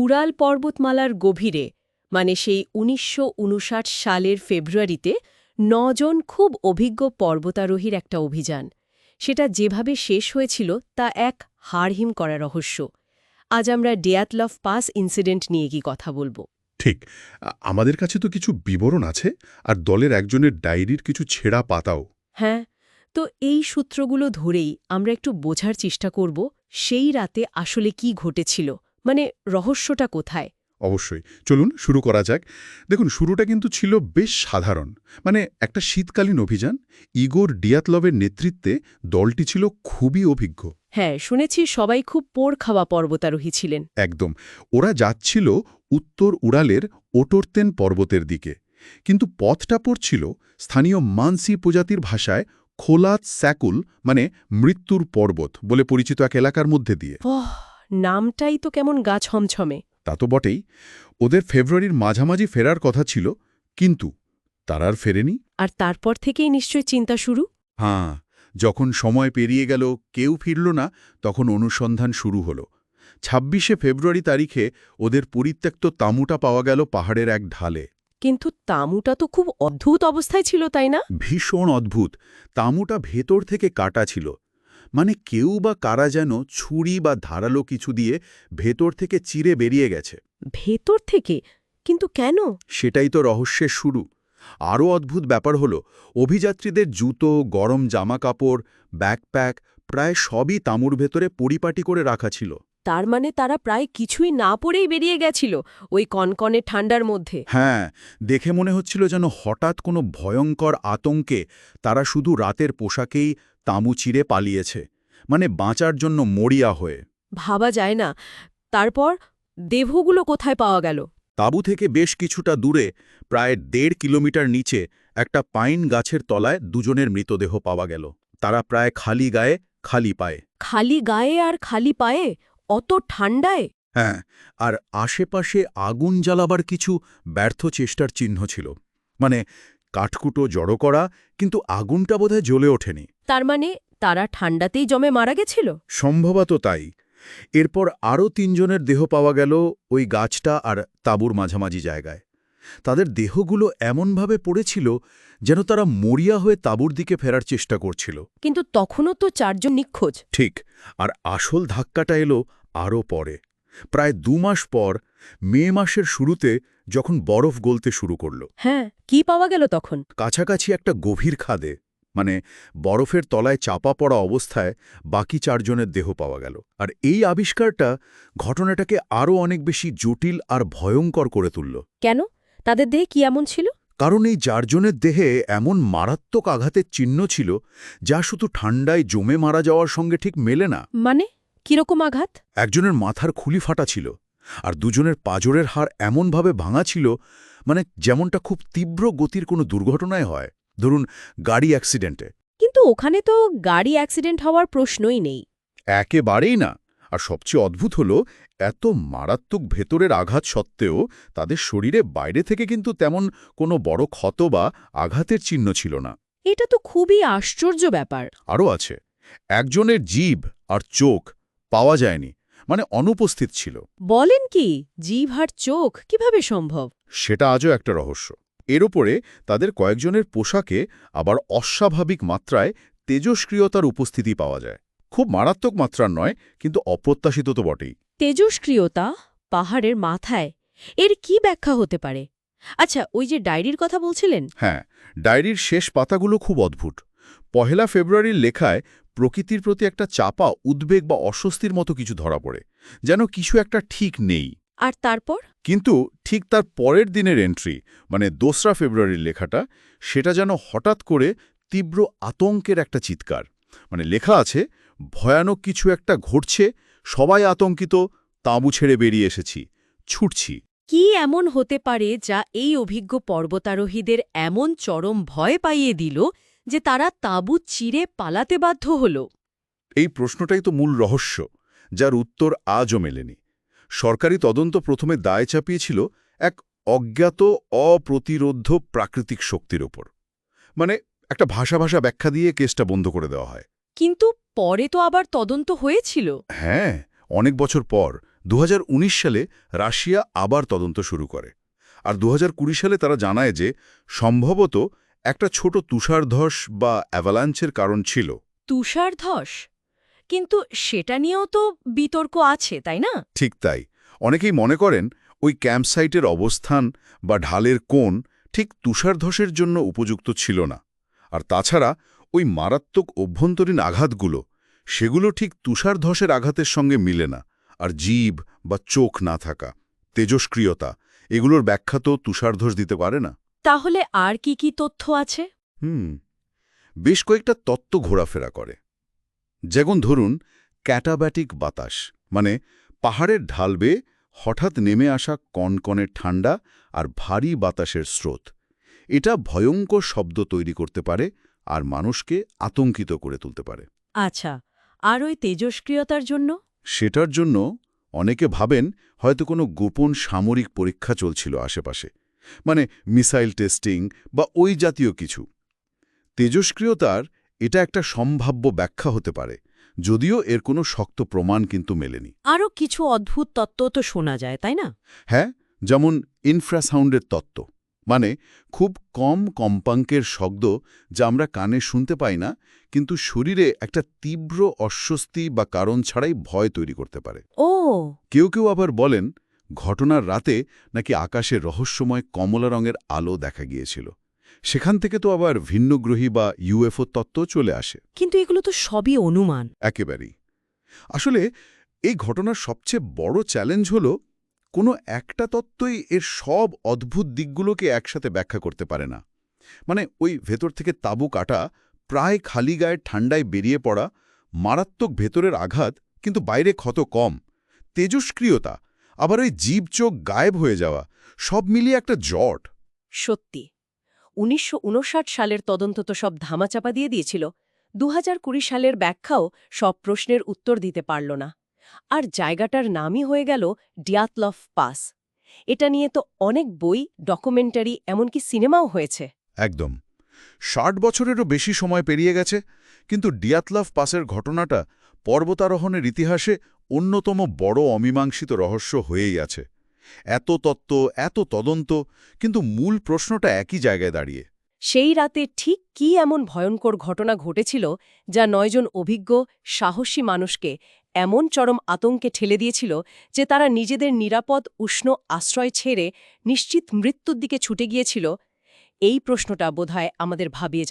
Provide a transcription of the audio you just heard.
উড়াল পর্বতমালার গভীরে মানে সেই উনিশশো উনষাট সালের ফেব্রুয়ারিতে নজন খুব অভিজ্ঞ পর্বতারোহীর একটা অভিযান। সেটা যেভাবে শেষ হয়েছিল তা এক হাড়হিম করা রহস্য। আজ আমরা ডেয়াতলভ পাস ইনসিডেন্ট নিয়ে কি কথা বলব। ঠিক। আমাদের কাছে তো কিছু বিবরণ আছে আর দলের একজনের ডায়েরির কিছু ছেঁড়া পাতাও। হ্যাঁ তো এই সূত্রগুলো ধরেই আমরা একটু বোঝার চেষ্টা করব সেই রাতে আসলে কি ঘটেছিল। মানে রহস্যটা কোথায়? অবশ্যই। চলুন শুরু করা যাক। দেখুন শুরুটা কিন্তু ছিল বেশ সাধারণ। মানে একটা শীতকালীন অভিযান। ইগোর ডিয়াতলভের নেতৃত্বে দলটি ছিল খুবই অভিজ্ঞ। হ্যাঁ শুনেছি সবাই খুব পোড় খাওয়া পর্বতারোহী ছিলেন। একদম। ওরা যাচ্ছিল উত্তর উড়ালের ওটোরতেন পর্বতের দিকে। কিন্তু পথটা পড়ছিল স্থানীয় মানসি প্রজাতির ভাষায় খোলাত স্যাকুল মানে মৃত্যুর পর্বত বলে পরিচিত এক এলাকার মধ্যে দিয়ে। নামটাই তো কেমন গা ছমছমে। তা তো বটেই। ওদের ফেব্রুয়ারির মাঝামাঝি ফেরার কথা ছিল কিন্তু তারা আর ফেরেনি। আর তারপর থেকেই নিশ্চয় চিন্তা শুরু? হ্যাঁ যখন সময় পেরিয়ে গেল কেউ ফিরল না তখন অনুসন্ধান শুরু হলো। ছাব্বিশে ফেব্রুয়ারি তারিখে ওদের পরিত্যক্ত তামুটা পাওয়া গেল পাহাড়ের এক ঢালে। কিন্তু তামুটা তো খুব অদ্ভুত অবস্থায় ছিল তাই না? ভীষণ অদ্ভুত। তামুটা ভেতর থেকে কাটা ছিল। মানে কেউ বা কারা যেন ছুরি বা ধারালো কিছু দিয়ে ভেতর থেকে চিরে বেরিয়ে গেছে। ভেতর থেকে? কিন্তু কেন? সেটাই তো রহস্যের শুরু। আরও অদ্ভুত ব্যাপার হল অভিযাত্রীদের জুতো গরম জামা কাপড় ব্যাকপ্যাক প্রায় সবই তামুর ভেতরে পরিপাটি করে রাখা ছিল। তার মানে তারা প্রায় কিছুই না পড়েই বেরিয়ে গেছিল ওই কনকনে ঠান্ডার মধ্যে? হ্যাঁ দেখে মনে হচ্ছিল যেন হঠাৎ কোনো ভয়ঙ্কর আতঙ্কে তারা শুধু রাতের পোশাকেই তামু চিরে পালিয়েছে মানে বাঁচার জন্য মরিয়া হয়ে। ভাবা যায় না তারপর দেহগুলো কোথায় পাওয়া গেল? তাঁবু থেকে বেশ কিছুটা দূরে প্রায় দেড় কিলোমিটার নিচে একটা পাইন গাছের তলায় দুজনের মৃতদেহ পাওয়া গেল। তারা প্রায় খালি গায়ে খালি পায়ে। খালি গায়ে আর খালি পায়ে? অত ঠান্ডায়? হ্যাঁ আর আশেপাশে আগুন জ্বালাবার কিছু ব্যর্থ চেষ্টার চিহ্ন ছিল। মানে কাঠকুটো জড়ো করা কিন্তু আগুনটা বোধহয় জ্বলে ওঠেনি। তার মানে তারা ঠান্ডাতেই জমে মারা গেছিল? সম্ভবত তাই। এরপর আরও তিনজনের দেহ পাওয়া গেল ওই গাছটা আর তাঁবুর মাঝামাঝি জায়গায়। তাদের দেহগুলো এমনভাবে পড়েছিল যেন তারা মরিয়া হয়ে তাঁবুর দিকে ফেরার চেষ্টা করছিল। কিন্তু তখনও তো চারজন নিখোঁজ। ঠিক আর আসল ধাক্কাটা এলো আরও পরে। প্রায় দু মাস পর মে মাসের শুরুতে যখন বরফ গলতে শুরু করল। হ্যাঁ কি পাওয়া গেল তখন? কাছাকাছি একটা গভীর খাদে মানে বরফের তলায় চাপা পড়া অবস্থায় বাকি চারজনের দেহ পাওয়া গেল। আর এই আবিষ্কারটা ঘটনাটাকে আরও অনেক বেশি জটিল আর ভয়ঙ্কর করে তুলল। কেন? তাদের দেহে কি এমন ছিল? কারণ এই চারজনের দেহে এমন মারাত্মক আঘাতের চিহ্ন ছিল যা শুধু ঠান্ডায় জমে মারা যাওয়ার সঙ্গে ঠিক মেলে না। মানে? কীরকম আঘাত? একজনের মাথার খুলি ফাটা ছিল। আর দুজনের পাজরের হাড় এমনভাবে ভাঙা ছিল মানে যেমনটা খুব তীব্র গতির কোনো দুর্ঘটনায় হয়। ধরুন গাড়ি অ্যাক্সিডেন্টে। কিন্তু ওখানে তো গাড়ি অ্যাক্সিডেন্ট হওয়ার প্রশ্নই নেই। একেবারেই না। আর সবচেয়ে অদ্ভুত হল এত মারাত্মক ভেতরের আঘাত সত্ত্বেও তাদের শরীরে বাইরে থেকে কিন্তু তেমন কোনো বড় ক্ষত বা আঘাতের চিহ্ন ছিল না। এটা তো খুবই আশ্চর্য ব্যাপার। আরও আছে একজনের জীব আর চোখ পাওয়া যায়নি। মানে অনুপস্থিত ছিল। বলেন কি জিভ আর চোখ কীভাবে সম্ভব? সেটা আজও একটা রহস্য। এর ওপরে তাদের কয়েকজনের পোশাকে আবার অস্বাভাবিক মাত্রায় তেজস্ক্রিয়তার উপস্থিতি পাওয়া যায়। খুব মারাত্মক মাত্রার নয় কিন্তু অপ্রত্যাশিত তো বটেই। তেজস্ক্রিয়তা পাহাড়ের মাথায় এর কি ব্যাখ্যা হতে পারে? আচ্ছা ওই যে ডায়েরির কথা বলছিলেন? হ্যাঁ ডায়েরির শেষ পাতাগুলো খুব অদ্ভুত। পহেলা ফেব্রুয়ারির লেখায় প্রকৃতির প্রতি একটা চাপা উদ্বেগ বা অস্বস্তির মতো কিছু ধরা পড়ে যেন কিছু একটা ঠিক নেই। আর তারপর? কিন্তু ঠিক তার পরের দিনের এন্ট্রি মানে দোসরা ফেব্রুয়ারির লেখাটা সেটা যেন হঠাৎ করে তীব্র আতঙ্কের একটা চিৎকার। মানে লেখা আছে ভয়ানক কিছু একটা ঘটছে সবাই আতঙ্কিত তাঁবু ছেড়ে বেরিয়ে এসেছি ছুটছি। কি এমন হতে পারে যা এই অভিজ্ঞ পর্বতারোহীদের এমন চরম ভয় পাইয়ে দিল যে তারা তাঁবু চিরে পালাতে বাধ্য হল। এই প্রশ্নটাই তো মূল রহস্য যার উত্তর আজও মেলেনি। সরকারি তদন্ত প্রথমে দায় চাপিয়েছিল এক অজ্ঞাত অপ্রতিরোধ্য প্রাকৃতিক শক্তির ওপর। মানে একটা ভাষা ভাষা ব্যাখ্যা দিয়ে কেসটা বন্ধ করে দেওয়া হয়। কিন্তু পরে তো আবার তদন্ত হয়েছিল। হ্যাঁ অনেক বছর পর দু হাজার উনিশ সালে রাশিয়া আবার তদন্ত শুরু করে। আর দু হাজার কুড়ি সালে তারা জানায় যে সম্ভবত একটা ছোট তুষারধস বা অ্যাভালাঞ্চের কারণ ছিল। তুষার ধস কিন্তু সেটা নিয়েও তো বিতর্ক আছে তাই না? ঠিক তাই। অনেকেই মনে করেন ওই ক্যাম্পসাইটের অবস্থান বা ঢালের কোণ ঠিক তুষারধসের জন্য উপযুক্ত ছিল না। আর তাছাড়া ওই মারাত্মক অভ্যন্তরীণ আঘাতগুলো সেগুলো ঠিক তুষারধসের আঘাতের সঙ্গে মিলে না। আর জীব বা চোখ না থাকা তেজস্ক্রিয়তা এগুলোর ব্যাখ্যা তো তুষারধস দিতে পারে না। তাহলে আর কি কি তথ্য আছে? হুম বেশ কয়েকটা তত্ত্ব ঘোরাফেরা করে। যেমন ধরুন ক্যাটাব্যাটিক বাতাস মানে পাহাড়ের ঢাল বেয়ে হঠাৎ নেমে আসা কনকনে ঠান্ডা আর ভারী বাতাসের স্রোত। এটা ভয়ঙ্কর শব্দ তৈরি করতে পারে আর মানুষকে আতঙ্কিত করে তুলতে পারে। আচ্ছা আর ওই তেজস্ক্রিয়তার জন্য? সেটার জন্য অনেকে ভাবেন হয়তো কোনো গোপন সামরিক পরীক্ষা চলছিল আশেপাশে। মানে মিসাইল টেস্টিং বা ওই জাতীয় কিছু। তেজস্ক্রিয়তার এটা একটা সম্ভাব্য ব্যাখ্যা হতে পারে যদিও এর কোনো শক্ত প্রমাণ কিন্তু মেলেনি। আরও কিছু অদ্ভুত তত্ত্ব তো শোনা যায় তাই না? হ্যাঁ যেমন ইনফ্রাসাউন্ডের তত্ত্ব মানে খুব কম কম্পাঙ্কের শব্দ যা আমরা কানে শুনতে পাই না কিন্তু শরীরে একটা তীব্র অস্বস্তি বা কারণ ছাড়াই ভয় তৈরি করতে পারে। ও। কেউ কেউ আবার বলেন ঘটনার রাতে নাকি আকাশে রহস্যময় কমলা রঙের আলো দেখা গিয়েছিল। সেখান থেকে তো আবার ভিন্নগ্রহী বা ইউএফও তত্ত্ব চলে আসে। কিন্তু এগুলো তো সবই অনুমান। একেবারেই। আসলে এই ঘটনার সবচেয়ে বড় চ্যালেঞ্জ হল কোনো একটা তত্ত্বই এর সব অদ্ভুত দিকগুলোকে একসাথে ব্যাখ্যা করতে পারে না। মানে ওই ভেতর থেকে তাবু কাটা প্রায় খালি গায়ে ঠান্ডায় বেরিয়ে পড়া মারাত্মক ভেতরের আঘাত কিন্তু বাইরে ক্ষত কম তেজস্ক্রিয়তা আবার ওই জীব চোখ গায়েব হয়ে যাওয়া সব মিলিয়ে একটা জট। সত্যি উনিশশো উনষাট সালের তদন্ত তো সব ধামাচাপা দিয়ে দিয়েছিল। দুহাজার কুড়ি সালের ব্যাখ্যাও সব প্রশ্নের উত্তর দিতে পারল না। আর জায়গাটার নামই হয়ে গেল ডিয়াতলফ পাস। এটা নিয়ে তো অনেক বই ডকুমেন্টারি এমনকি সিনেমাও হয়েছে। একদম। ষাট বছরেরও বেশি সময় পেরিয়ে গেছে কিন্তু ডিয়াতলাফ পাসের ঘটনাটা পর্বতারোহণের ইতিহাসে অন্যতম বড় অমীমাংসিত রহস্য হয়েই আছে। এত তত্ত্ব, এত তদন্ত, কিন্তু মূল প্রশ্নটা একই জায়গায় দাঁড়িয়ে। সেই রাতে ঠিক কি এমন ভয়ঙ্কর ঘটনা ঘটেছিল যা নয়জন অভিজ্ঞ, সাহসী মানুষকে এমন চরম আতঙ্কে ঠেলে দিয়েছিল যে তারা নিজেদের নিরাপদ, উষ্ণ আশ্রয় ছেড়ে নিশ্চিত মৃত্যুর দিকে ছুটে গিয়েছিল? এই প্রশ্নটা বোধহয় আমাদের ভাবিয়ে